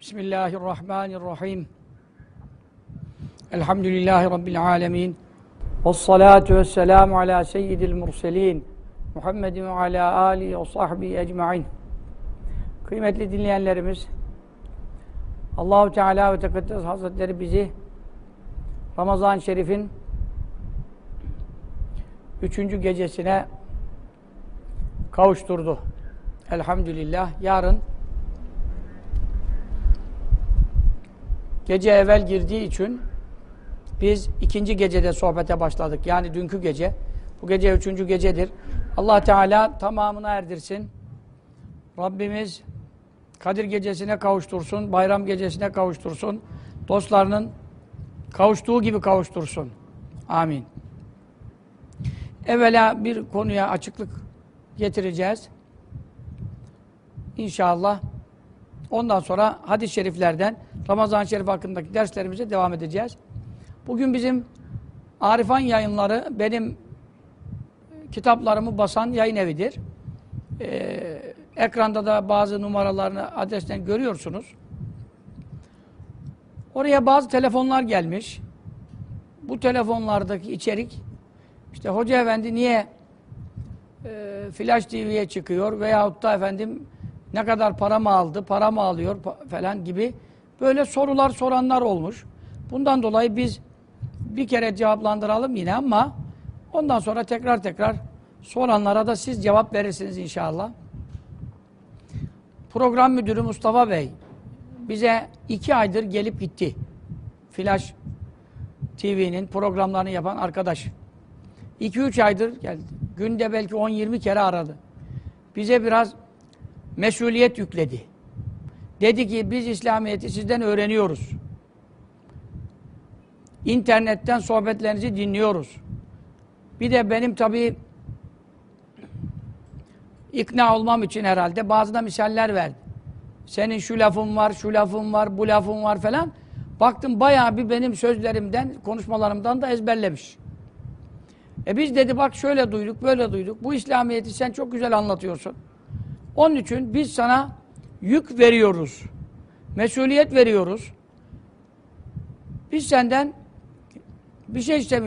Bismillahirrahmanirrahim. Elhamdülillahi Rabbil alemin. Vessalatu vesselamu ala seyyidil murselin. Muhammedin ve ala alihi ve sahbihi ecma'in. Kıymetli dinleyenlerimiz, Allahu Teala ve Tekaddes Hazretleri bizi Ramazan-ı Şerif'in üçüncü gecesine kavuşturdu. Elhamdülillah. Yarın gece evvel girdiği için biz ikinci gecede sohbete başladık. Yani dünkü gece. Bu gece üçüncü gecedir. Allah Teala tamamına erdirsin. Rabbimiz Kadir gecesine kavuştursun, bayram gecesine kavuştursun. Dostlarının kavuştuğu gibi kavuştursun. Amin. Evvela bir konuya açıklık getireceğiz. İnşallah. Ondan sonra hadis-i şeriflerden Ramazan-ı Şerif hakkındaki derslerimize devam edeceğiz. Bugün bizim Arifan yayınları benim kitaplarımı basan yayın evidir. Ee, ekranda da bazı numaralarını adresten görüyorsunuz. Oraya bazı telefonlar gelmiş. Bu telefonlardaki içerik işte Hoca Efendi niye e, Flash TV'ye çıkıyor veyahut da efendim ne kadar para mı aldı, para mı alıyor falan gibi böyle sorular soranlar olmuş. Bundan dolayı biz bir kere cevaplandıralım yine ama ondan sonra tekrar tekrar soranlara da siz cevap verirsiniz inşallah. Program müdürü Mustafa Bey bize iki aydır gelip gitti. Flash TV'nin programlarını yapan arkadaş. 2-3 aydır geldi. Günde belki 10-20 kere aradı. Bize biraz mesuliyet yükledi. Dedi ki biz İslamiyet'i sizden öğreniyoruz. İnternetten sohbetlerinizi dinliyoruz. Bir de benim tabii ikna olmam için herhalde bazı da misaller verdi. Senin şu lafın var, şu lafın var, bu lafın var falan. Baktım bayağı bir benim sözlerimden, konuşmalarımdan da ezberlemiş. E biz dedi bak şöyle duyduk, böyle duyduk. Bu İslamiyet'i sen çok güzel anlatıyorsun. Onun için biz sana yük veriyoruz. Mesuliyet veriyoruz. Biz senden bir şey istemiyoruz.